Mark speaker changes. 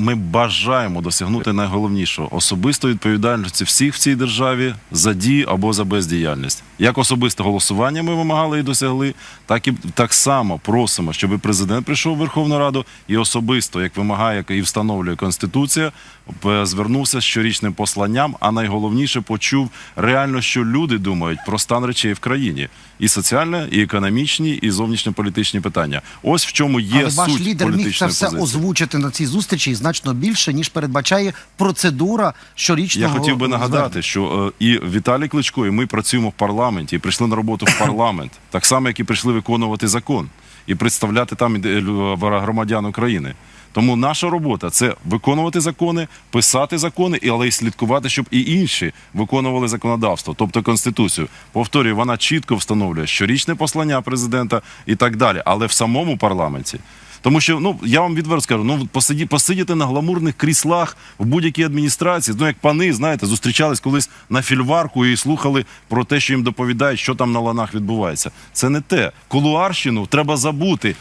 Speaker 1: ми бажаємо досягнути найголовнішого особистої відповідальності всіх в цій державі за дії або за бездіяльність. Як особисте голосування ми вимагали і досягли, так і так само просимо, щоб президент прийшов в Верховну Раду і особисто, як вимагає і встановлює Конституція, звернувся з щорічним посланням. А найголовніше почув реально, що люди думають про стан речей в країні, і соціальне, і економічні, і зовнішньополітичні питання. Ось в чому є
Speaker 2: Але ваш лідер міг це все
Speaker 1: позиції.
Speaker 2: озвучити на цій зустрічі значно більше, ніж передбачає процедура
Speaker 1: Я хотів би нагадати, що е, і Віталій Кличко, і ми працюємо в парламенті, і прийшли на роботу в парламент, так само, як і прийшли виконувати закон і представляти там громадян України. Тому наша робота це виконувати закони, писати закони, але й слідкувати, щоб і інші виконували законодавство, тобто конституцію. Повторюю, вона чітко встановлює щорічне послання президента і так далі, але в самому парламенті. Тому що ну я вам відверто скажу, ну посиді, посидіти на гламурних кріслах в будь-якій адміністрації, ну як пани, знаєте, зустрічались колись на фільварку і слухали про те, що їм доповідають, що там на ланах відбувається. Це не те. Кулуарщину треба забути.